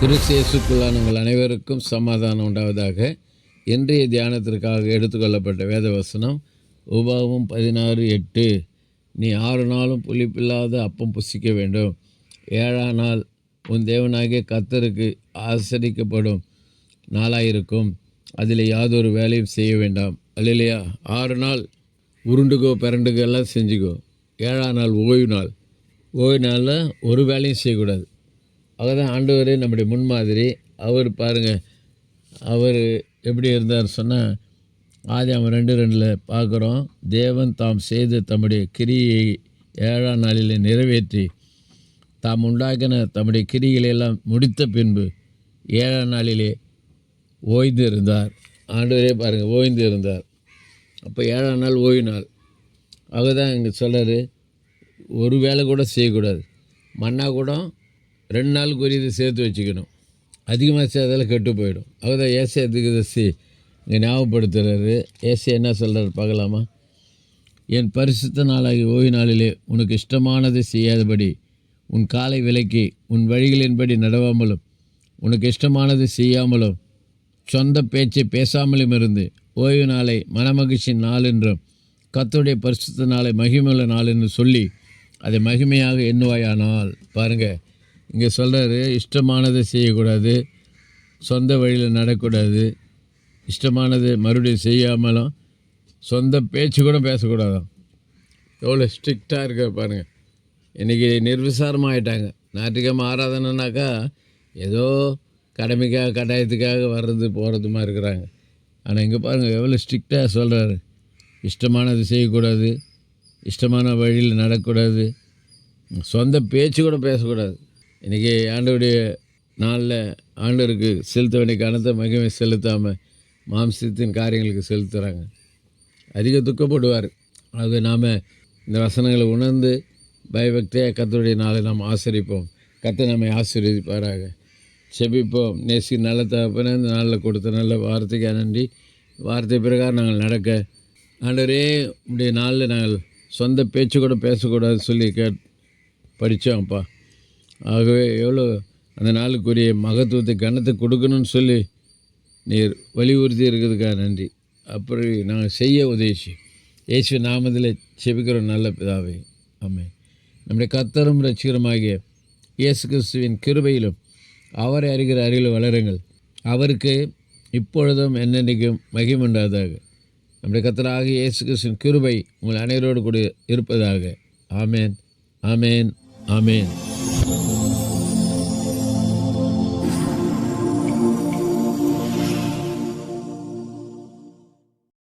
கிறிஸ்தியேசுக்குள்ளான அனைவருக்கும் சமாதானம் உண்டாவதாக. இன்றைய தியானத்திற்காக எடுத்துக்கொள்ளப்பட்ட வேத வசனம் உபாகமும் பதினாறு எட்டு. நீ ஆறு நாளும் புளிப்பில்லாத அப்பம் புசிக்க வேண்டும். ஏழாம் நாள் உன் தேவனாகிய கத்தருக்கு ஆசரிக்கப்படும் நாளாயிருக்கும். அதில் யாதொரு வேலையும் செய்ய வேண்டாம். அல்லையா ஆறு நாள் உருண்டுக்கோ பிறண்டுக்கோ எல்லாம் செஞ்சுக்கோ. ஏழாம் நாள் ஓய்வு நாள். ஓய்வு நாளில் ஒரு வேலையும் செய்யக்கூடாது. அவர்தான் ஆண்டவர் நம்முடைய முன்மாதிரி. அவர் பாருங்கள் அவர் எப்படி இருந்தார் சொன்னால் ஆதி அவன் ரெண்டு ரெண்டில் பார்க்குறோம் தேவன் தாம் செய்து தம்முடைய கிரியை ஏழாம் நாளில் நிறைவேற்றி தாம் உண்டாக்கின தம்முடைய கிரிகளையெல்லாம் முடித்த பின்பு ஏழாம் நாளிலே ஓய்ந்து இருந்தார் ஆண்டவரே பாருங்கள் ஓய்ந்து இருந்தார் அப்போ ஏழாம் நாள் ஓய்வு நாள் அவர் தான் இங்கே சொல்கிறார் ஒரு வேலை கூட செய்யக்கூடாது. மன்னா கூட ரெண்டு நாளுக்கு ஒரு இது சேர்த்து வச்சுக்கணும். அதிகமாக சேர்த்தாலும் கெட்டு போயிடும். அவர் தான் ஏசை எதுக்கு இங்கே ஞாபகப்படுத்துகிறாரு ஏசை என்ன சொல்கிறார் பார்க்கலாமா? என் பரிசுத்த நாளாகி ஓய்வு நாளிலே உனக்கு இஷ்டமானதை செய்யாதபடி உன் காலை விலக்கி உன் வழிகளின்படி நடவாமலும் உனக்கு இஷ்டமானது செய்யாமலும் சொந்த பேச்சை பேசாமலும் இருந்து ஓய்வு நாளை மனமகிழ்ச்சி நாள் என்றும் கத்துடைய பரிசுத்த நாளை மகிமையுள்ள நாள் என்று சொல்லி அதை மகிமையாக எண்ணுவாயானால் பாருங்கள் இங்கே சொல்கிறாரு இஷ்டமானதை செய்யக்கூடாது சொந்த வழியில் நடக்கூடாது. இஷ்டமானது மறுபடியும் செய்யாமலும் சொந்த பேச்சு கூட பேசக்கூடாதான் எவ்வளோ ஸ்ட்ரிக்டாக இருக்க பாருங்கள் இன்றைக்கி நிர்விசாரமாக ஆயிட்டாங்க ஞாயிற்றுக்கிழமை ஆராதனைனாக்கா ஏதோ கடமைக்காக கட்டாயத்துக்காக வர்றது போகிறதுமா இருக்கிறாங்க. ஆனால் இங்கே பாருங்கள் எவ்வளோ ஸ்ட்ரிக்டாக சொல்கிறாரு இஷ்டமானது செய்யக்கூடாது இஷ்டமான வழியில் நடக்கக்கூடாது சொந்த பேச்சு கூட பேசக்கூடாது. இன்றைக்கி ஆண்டவருடைய நாளில் ஆண்டவருக்கு செலுத்த வேண்டிய கனத்தை மகிமை செலுத்தாமல் மாம்சத்தின் காரியங்களுக்கு செலுத்துகிறாங்க அதிக துக்கப்படுவார். அது நாம் இந்த வசனங்களை உணர்ந்து பயபக்தியாக கத்தருடைய நாளை நாம் ஆசிரிப்போம். கத்தை நம்மை ஆசீர்வதிப்பாராக. செபிப்போம். நேசி நல்ல தகப்பன இந்த நாளில் கொடுத்த நல்ல வார்த்தைக்கு நன்றி. வார்த்தை பிரகாரம் நாங்கள் நடக்க ஆண்டவரே உடைய நாளில் நாங்கள் சொந்த பேச்சு கூட பேசக்கூடாது சொல்லி கே படித்தோம்ப்பா ஆகவே எவ்வளோ அந்த நாளுக்குரிய மகத்துவத்தை கனத்தை கொடுக்கணும்னு சொல்லி நீர் வலியுறுத்தி இருக்கிறதுக்காக நன்றி. அப்படி நாங்கள் செய்ய உதவிச்சு இயேசு நாமத்தில் செபிக்கிறோம் நல்ல பிதாவே. ஆமென். நம்முடைய கத்தரும் ரசிகரமாகிய இயேசு கிறிஸ்துவின் கிருபையிலும் அவரை அறிகிற அறிவில் வளருங்கள். அவருக்கு இப்பொழுதும் என்னென்றைக்கும் மகிமுண்டாதாக நம்முடைய கத்தராக இயேசு கிறிஸ்துவின் கிருபை உங்கள் அனைவரோடு கூட இருப்பதாக. ஆமேன். ஆமேன். ஆமேன்.